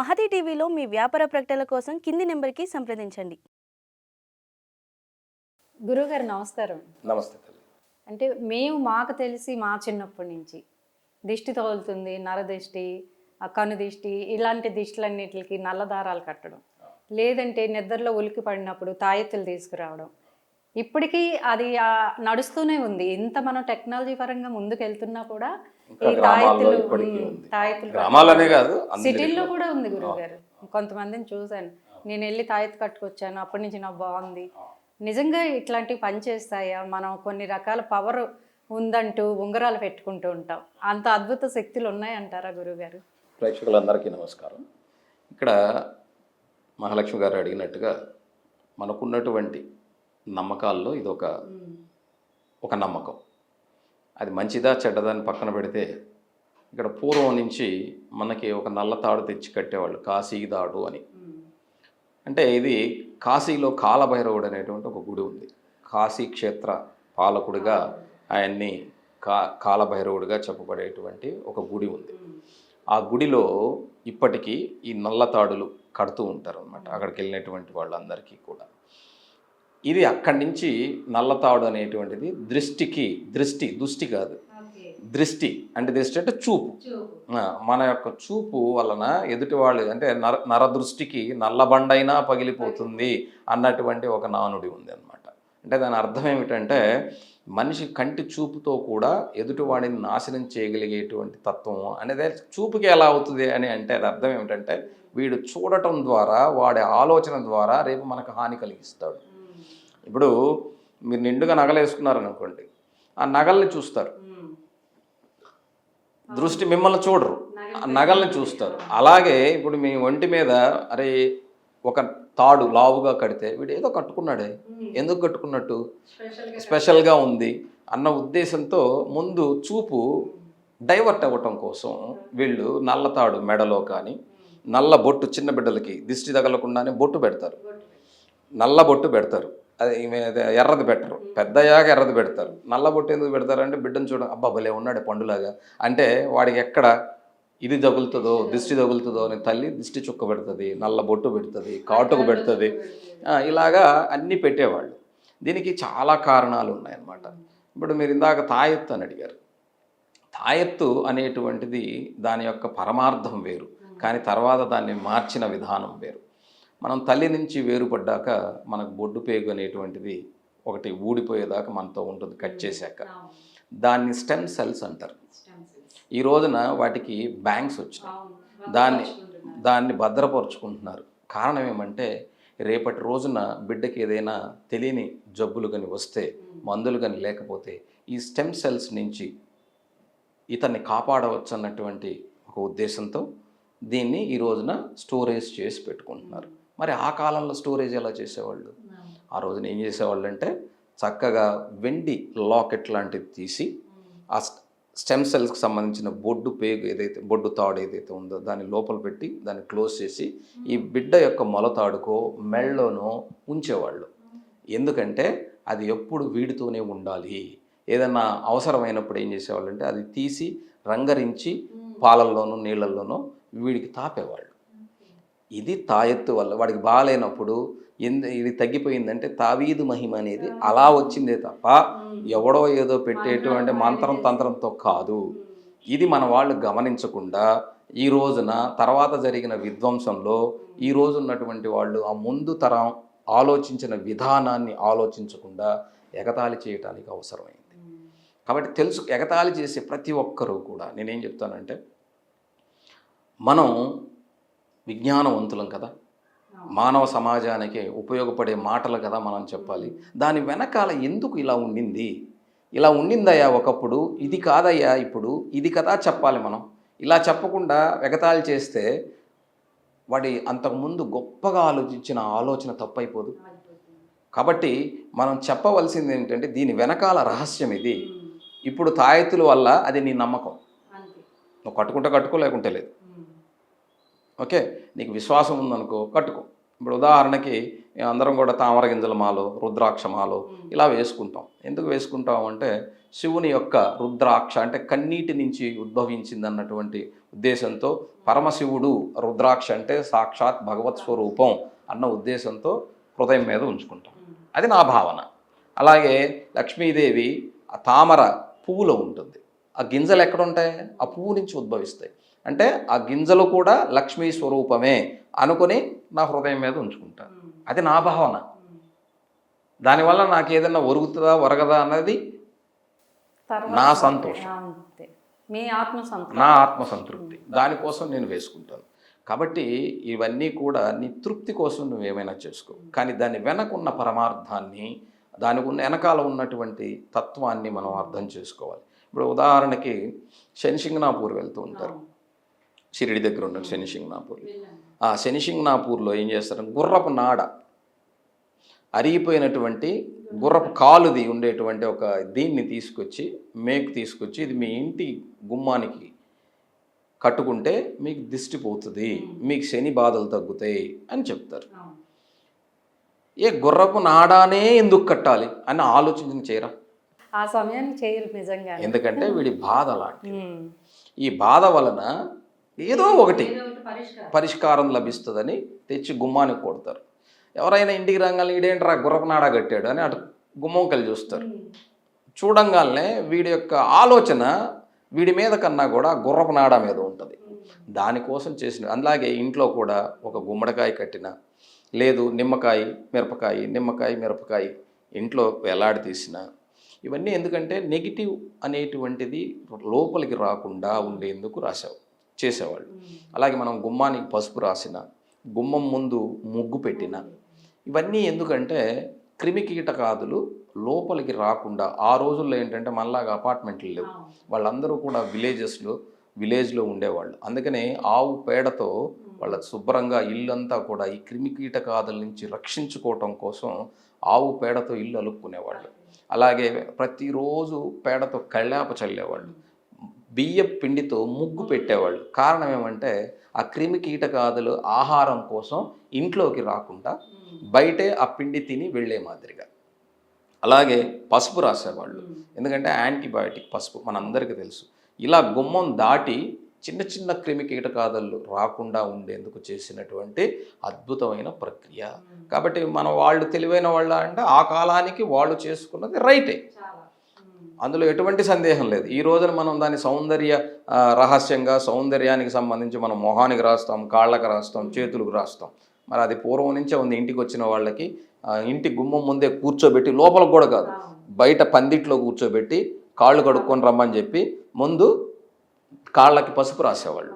మహతి టీవీలో మీ వ్యాపార ప్రకటనల కోసం కింది నెంబర్కి సంప్రదించండి. గురువుగారు నమస్కారం. నమస్తే తల్లి. అంటే మేము మాకు తెలిసి మా చిన్నప్పటి నుంచి దిష్టి తగులుతుంది నరదిష్టి ఆ కను దిష్టి ఇలాంటి దిష్టిలన్నిటికి నల్ల దారాలు కట్టడం. లేదంటే నిద్రలో ఉలికి పడినప్పుడు తాయెత్తులు తీసుకురావడం. ఇప్పటికీ అది ఆ, నడుస్తూనే ఉంది. ఇంత మనం టెక్నాలజీ పరంగా ముందుకు వెళ్తున్నా కూడా గ్రామాలనే కాదు సిటీల్లో. కూడా ఉంది గురువుగారు. కొంతమందిని చూశాను. నేను వెళ్ళి తాయెత్తు కట్టుకొచ్చాను. అప్పటి నుంచి నాకు బాగుంది. నిజంగా ఇట్లాంటివి పనిచేస్తాయా? మనం కొన్ని రకాల పవర్ ఉందంటూ ఉంగరాలు పెట్టుకుంటూ ఉంటాం. అంత అద్భుత శక్తులు ఉన్నాయంటారా గురువుగారు? ప్రేక్షకులందరికీ నమస్కారం. ఇక్కడ మహాలక్ష్మి గారు అడిగినట్టుగా మనకున్నటువంటి నమ్మకాల్లో ఇది ఒక ఒక నమ్మకం. అది మంచిదా చెడ్డదని పక్కన పెడితే ఇక్కడ పూర్వం నుంచి మనకి ఒక నల్ల తాడు తెచ్చి కట్టేవాళ్ళు కాశీ దాడు అని. అంటే ఇది కాశీలో కాలభైరవుడు అనేటువంటి ఒక గుడి ఉంది. కాశీ క్షేత్ర పాలకుడిగా ఆయన్ని కా కాలభైరవుడిగా చెప్పబడేటువంటి ఒక గుడి ఉంది. ఆ గుడిలో ఇప్పటికీ ఈ నల్ల తాడులు కడుతూ ఉంటారు అనమాట అక్కడికి వెళ్ళినటువంటి వాళ్ళందరికీ కూడా. ఇది అక్కడి నుంచి నల్లతాడు అనేటువంటిది దృష్టికి దృష్టి దృష్టి కాదు. దృష్టి అంటే దృష్టి అంటే చూపు. మన యొక్క చూపు వలన ఎదుటి వాళ్ళు అంటే నర నరదృష్టికి నల్లబండైనా పగిలిపోతుంది అన్నటువంటి ఒక నానుడి ఉంది అనమాట అంటే దాని అర్థం ఏమిటంటే మనిషి కంటి చూపుతో కూడా ఎదుటివాడిని నాశనం చేయగలిగేటువంటి తత్వం అనేది చూపుకి ఎలా అవుతుంది అని అంటే అది అర్థం ఏమిటంటే వీడు చూడటం ద్వారా వాడి ఆలోచన ద్వారా రేపు మనకు హాని కలిగిస్తాడు. ఇప్పుడు మీరు నిండుగా నగలేసుకున్నారని అనుకోండి ఆ నగల్ని చూస్తారు. దృష్టి మిమ్మల్ని చూడరు. ఆ నగల్ని చూస్తారు. అలాగే ఇప్పుడు మీ ఒంటి మీద అరే ఒక తాడు లావుగా కడితే వీడు ఏదో కట్టుకున్నాడే. ఎందుకు కట్టుకున్నట్టు? స్పెషల్గా ఉంది అన్న ఉద్దేశంతో ముందు చూపు డైవర్ట్ అవ్వటం కోసం వీళ్ళు నల్ల తాడు మెడలో కానీ నల్ల బొట్టు చిన్న బిడ్డలకి దిష్టి తగలకుండానే బొట్టు పెడతారు. నల్ల బొట్టు పెడతారు. అది ఎర్రది పెట్టరు. పెద్దయ్యాక ఎర్రది పెడతారు. నల్ల బొట్టు ఎందుకు పెడతారు అంటే బిడ్డను చూడ అబ్బా భలే ఉన్నాడు పండులాగా. అంటే వాడికి ఎక్కడ ఇది తగులుతుందో దిష్టి తగులుతుందో అని తల్లి దిష్టి చుక్క పెడుతుంది నల్ల బొట్టు పెడుతుంది కాటుకు పెడుతుంది. ఇలాగా అన్నీ పెట్టేవాళ్ళు. దీనికి చాలా కారణాలు ఉన్నాయన్నమాట. ఇప్పుడు మీరు ఇందాక తాయెత్తు అని అడిగారు. తాయెత్తు అనేటువంటిది దాని యొక్క పరమార్థం వేరు. కానీ తర్వాత దాన్ని మార్చిన విధానం వేరు. మనం తల్లి నుంచి వేరుపడ్డాక మనకు బొడ్డు పేగు అనేటువంటిది ఒకటి ఊడిపోయేదాకా మనతో ఉంటుంది కట్ చేశాక. దాన్ని స్టెమ్ సెల్స్ అంటారు. ఈ రోజున వాటికి బ్యాంక్స్ వచ్చినాయి. దాన్ని దాన్ని భద్రపరుచుకుంటున్నారు. కారణం ఏమంటే రేపటి రోజున బిడ్డకి ఏదైనా తెలియని జబ్బులు కానీ వస్తే మందులు కానీ లేకపోతే ఈ స్టెమ్ సెల్స్ నుంచి ఇతన్ని కాపాడవచ్చు అన్నటువంటి ఒక ఉద్దేశంతో దీన్ని ఈ రోజున స్టోరేజ్ చేసి పెట్టుకుంటున్నారు. మరి ఆ కాలంలో స్టోరేజ్ ఎలా చేసేవాళ్ళు? ఆ రోజున ఏం చేసేవాళ్ళు అంటే చక్కగా వెండి లాకెట్ లాంటిది తీసి ఆ స్టెమ్ సెల్స్కి సంబంధించిన బొడ్డు పేగు ఏదైతే బొడ్డు తాడు ఏదైతే ఉందో దాన్ని లోపల పెట్టి దాన్ని క్లోజ్ చేసి ఈ బిడ్డ యొక్క మొలతాడుకో మెళ్ళలోనో ఉంచేవాళ్ళు. ఎందుకంటే అది ఎప్పుడు వీడితోనే ఉండాలి. ఏదన్నా అవసరమైనప్పుడు ఏం చేసేవాళ్ళు అంటే అది తీసి రంగరించి పాలల్లోనూ నీళ్ళల్లోనూ వీడికి తాపేవాళ్ళు. ఇది తాయెత్తు వల్ల వాడికి బాగాలేనప్పుడు ఎందు ఇది తగ్గిపోయిందంటే తావీదు మహిమ అనేది అలా వచ్చిందే తప్ప ఎవడో ఏదో పెట్టేటువంటి మంత్రం తంత్రంతో కాదు. ఇది మన వాళ్ళు గమనించకుండా ఈ రోజున తర్వాత జరిగిన విధ్వంసంలో ఈ రోజు ఉన్నటువంటి వాళ్ళు ఆ ముందు తరం ఆలోచించిన విధానాన్ని ఆలోచించకుండా ఎగతాళి చేయటానికి అవసరమైంది. కాబట్టి తెలుసు ఎగతాళి చేసే ప్రతి ఒక్కరూ కూడా నేనేం చెప్తానంటే మనం విజ్ఞానవంతులం కదా. మానవ సమాజానికి ఉపయోగపడే మాటలు కదా మనం చెప్పాలి. దాని వెనకాల ఎందుకు ఇలా ఉండింది? ఇలా ఉండిందయ్యా ఒకప్పుడు ఇది కాదయ్యా ఇప్పుడు ఇది కదా చెప్పాలి మనం. ఇలా చెప్పకుండా ఎగతాళి చేస్తే వాడి అంతకుముందు గొప్పగా ఆలోచించిన ఆలోచన తప్పైపోదు. కాబట్టి మనం చెప్పవలసింది ఏంటంటే దీని వెనకాల రహస్యం ఇది. ఇప్పుడు తాయెత్తుల వల్ల అది నీ నమ్మకం. నువ్వు కట్టుకుంటే కట్టుకో లేకుంటే లేదు. ఓకే? నీకు విశ్వాసం ఉందనుకో కట్టుకో. ఇప్పుడు ఉదాహరణకి అందరం కూడా తామర గింజల మాలు రుద్రాక్ష మాలు ఇలా వేసుకుంటాం. ఎందుకు వేసుకుంటాం అంటే శివుని యొక్క రుద్రాక్ష అంటే కన్నీటి నుంచి ఉద్భవించింది అన్నటువంటి ఉద్దేశంతో పరమశివుడు రుద్రాక్ష అంటే సాక్షాత్ భగవత్ స్వరూపం అన్న ఉద్దేశంతో హృదయం మీద ఉంచుకుంటాం. అది నా భావన. అలాగే లక్ష్మీదేవి ఆ తామర పువ్వులో ఉంటుంది. ఆ గింజలు ఎక్కడ ఉంటాయి? ఆ పువ్వు నుంచి ఉద్భవిస్తాయి. అంటే ఆ గింజలు కూడా లక్ష్మీ స్వరూపమే అనుకొని నా హృదయం మీద ఉంచుకుంటాను అది నా భావన. దానివల్ల నాకు ఏదైనా ఒరుగుతుందా ఒరగదా అన్నది నా సంతోషం. మీ ఆత్మ నా ఆత్మ సంతృప్తి దానికోసం నేను వేసుకుంటాను. కాబట్టి ఇవన్నీ కూడా నీ తృప్తి కోసం నువ్వు ఏమైనా చేసుకో. కానీ దాని వెనకున్న పరమార్థాన్ని దానికి ఉన్న వెనకాల ఉన్నటువంటి తత్వాన్ని మనం అర్థం చేసుకోవాలి. ఇప్పుడు ఉదాహరణకి శనిసింగనాపూర్ వెళ్తూ ఉంటారు. షిరిడి దగ్గర ఉన్న శనిసింగనాపూర్ ఆ శనిసింగనాపూర్లో ఏం చేస్తారు? గుర్రపు నాడ. అరిగిపోయినటువంటి గుర్రపు కాలుది ఉండేటువంటి ఒక దీన్ని తీసుకొచ్చి మేకు తీసుకొచ్చి ఇది మీ ఇంటి గుమ్మానికి కట్టుకుంటే మీకు దిష్టి పోతుంది మీకు శని బాధలు తగ్గుతాయి అని చెప్తారు. ఏ గుర్రపు నాడానే ఎందుకు కట్టాలి అని ఆలోచించిన చేయరా? ఆ సమయానికి చేయరు నిజంగా ఎందుకంటే వీడి బాధ అలాంటి ఈ బాధ వలన ఏదో ఒకటి పరిష్కారం. లభిస్తుందని తెచ్చి గుమ్మానికి కొడతారు. ఎవరైనా ఇంటికి రాగానే ఈడేంట్రా గుర్రపు నాడా కట్టాడు అని అటు గుమ్మంకెళ్ళి చూస్తారు. చూడంగానే వీడి యొక్క ఆలోచన వీడి మీద కన్నా కూడా గుర్రపు నాడా మీద ఉంటుంది. దానికోసం చేసిన అలాగే ఇంట్లో కూడా ఒక గుమ్మడికాయ కట్టిన లేదు నిమ్మకాయ మిరపకాయ నిమ్మకాయ మిరపకాయ ఇంట్లో వేలాడి తీసిన ఇవన్నీ ఎందుకంటే నెగిటివ్ అనేటువంటిది లోపలికి రాకుండా ఉండేందుకు రాసావు చేసేవాళ్ళు. అలాగే మనం గుమ్మానికి పసుపు రాసిన గుమ్మం ముందు ముగ్గు పెట్టిన ఇవన్నీ ఎందుకంటే క్రిమి కీటకాదులు లోపలికి రాకుండా ఆ రోజుల్లో ఏంటంటే మనలాగా అపార్ట్మెంట్లు లేవు. వాళ్ళందరూ కూడా విలేజెస్లో విలేజ్లో ఉండేవాళ్ళు. అందుకనే ఆవు పేడతో వాళ్ళ శుభ్రంగా ఇల్లంతా కూడా ఈ క్రిమి కీటకాదుల నుంచి రక్షించుకోవటం కోసం ఆవు పేడతో ఇల్లు అలుక్కునేవాళ్ళు. అలాగే ప్రతిరోజు పేడతో కళ్ళాప చల్లేవాళ్ళు. బియ్య పిండితో ముగ్గు పెట్టేవాళ్ళు. కారణం ఏమంటే ఆ క్రిమి కీటకాదులు ఆహారం కోసం ఇంట్లోకి రాకుండా బయటే ఆ పిండి తిని వెళ్ళే మాదిరిగా. అలాగే పసుపు రాసేవాళ్ళు. ఎందుకంటే యాంటీబయాటిక్ పసుపు మనందరికీ తెలుసు. ఇలా గుమ్మం దాటి చిన్న చిన్న క్రిమి కీటకాదులు రాకుండా ఉండేందుకు చేసినటువంటి అద్భుతమైన ప్రక్రియ. కాబట్టి మన వాళ్ళు తెలివైన వాళ్ళ అంటే ఆ కాలానికి వాళ్ళు చేసుకున్నది రైటే. అందులో ఎటువంటి సందేహం లేదు. ఈ రోజున మనం దాని సౌందర్య రహస్యంగా సౌందర్యానికి సంబంధించి మనం మొహానికి రాస్తాం కాళ్ళకి రాస్తాం చేతులకు రాస్తాం. మరి అది పూర్వం నుంచే ఉంది. ఇంటికి వచ్చిన వాళ్ళకి ఇంటి గుమ్మం ముందే కూర్చోబెట్టి లోపలికి కూడా కాదు. బయట పందిట్లో కూర్చోబెట్టి కాళ్ళు కడుక్కొని రమ్మని చెప్పి ముందు కాళ్ళకి పసుపు రాసేవాళ్ళు.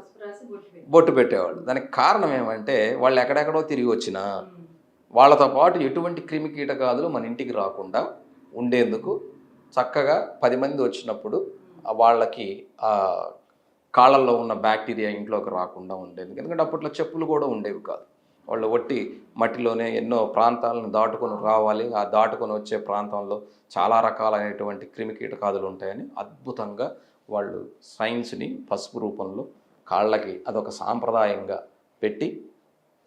బొట్టు పెట్టేవాళ్ళు. దానికి కారణం ఏమంటే వాళ్ళు ఎక్కడెక్కడో తిరిగి వచ్చినా వాళ్ళతో పాటు ఎటువంటి క్రిమి కీటకాదులు మన ఇంటికి రాకుండా ఉండేందుకు చక్కగా పది మంది వచ్చినప్పుడు వాళ్ళకి కాళ్ళల్లో ఉన్న బ్యాక్టీరియా ఇంట్లోకి రాకుండా ఉండేది ఎందుకంటే అప్పట్లో చెప్పులు కూడా ఉండేవి కాదు. వాళ్ళు ఒట్టి మట్టిలోనే ఎన్నో ప్రాంతాలను దాటుకొని రావాలి. ఆ దాటుకొని వచ్చే ప్రాంతంలో చాలా రకాలైనటువంటి క్రిమికీటకాదులు ఉంటాయని అద్భుతంగా వాళ్ళు సైన్స్ని పసుపు రూపంలో కాళ్ళకి అదొక సాంప్రదాయంగా పెట్టి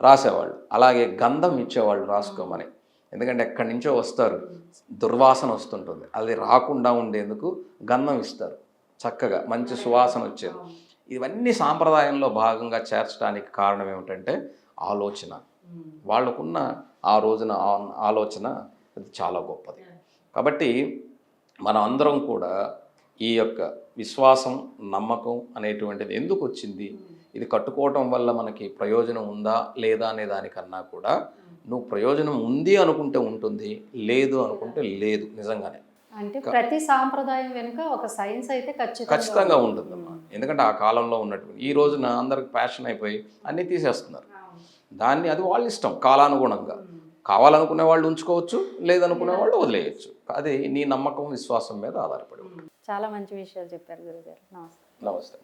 రాసేవాళ్ళు. అలాగే గంధం ఇచ్చేవాళ్ళు రాసుకోమని. ఎందుకంటే ఎక్కడి నుంచో వస్తారు. దుర్వాసన వస్తుంటుంది. అది రాకుండా ఉండేందుకు గంధం ఇస్తారు. చక్కగా మంచి సువాసన వచ్చేది. ఇవన్నీ సాంప్రదాయంలో భాగంగా చేర్చడానికి కారణం ఏమిటంటే ఆలోచన. వాళ్ళకున్న ఆ రోజున ఆ- ఆలోచన అది చాలా గొప్పది. కాబట్టి మనం అందరం కూడా ఈ యొక్క విశ్వాసం నమ్మకం అనేటువంటిది ఎందుకు వచ్చింది? ఇది కట్టుకోవటం వల్ల మనకి ప్రయోజనం ఉందా లేదా అనే దానికన్నా కూడా నువ్వు ప్రయోజనం ఉంది అనుకుంటే ఉంటుంది లేదు అనుకుంటే లేదు నిజంగానే. అంటే ప్రతి సాంప్రదాయం వెనుక ఒక సైన్స్ అయితే ఖచ్చితంగా ఖచ్చితంగా ఉంటుందమ్మా. ఎందుకంటే ఆ కాలంలో ఉన్నటువంటి ఈ రోజున అందరికి ప్యాషన్ అయిపోయి అన్నీ తీసేస్తున్నారు. దాన్ని అది వాళ్ళ ఇష్టం కాలానుగుణంగా. కావాలనుకునే వాళ్ళు ఉంచుకోవచ్చు లేదనుకునే వాళ్ళు వదిలేయచ్చు. అది నీ నమ్మకం విశ్వాసం మీద ఆధారపడి ఉంటుంది. చాలా మంచి విషయాలు చెప్పారు గురుగారు. నమస్తే. నమస్తే.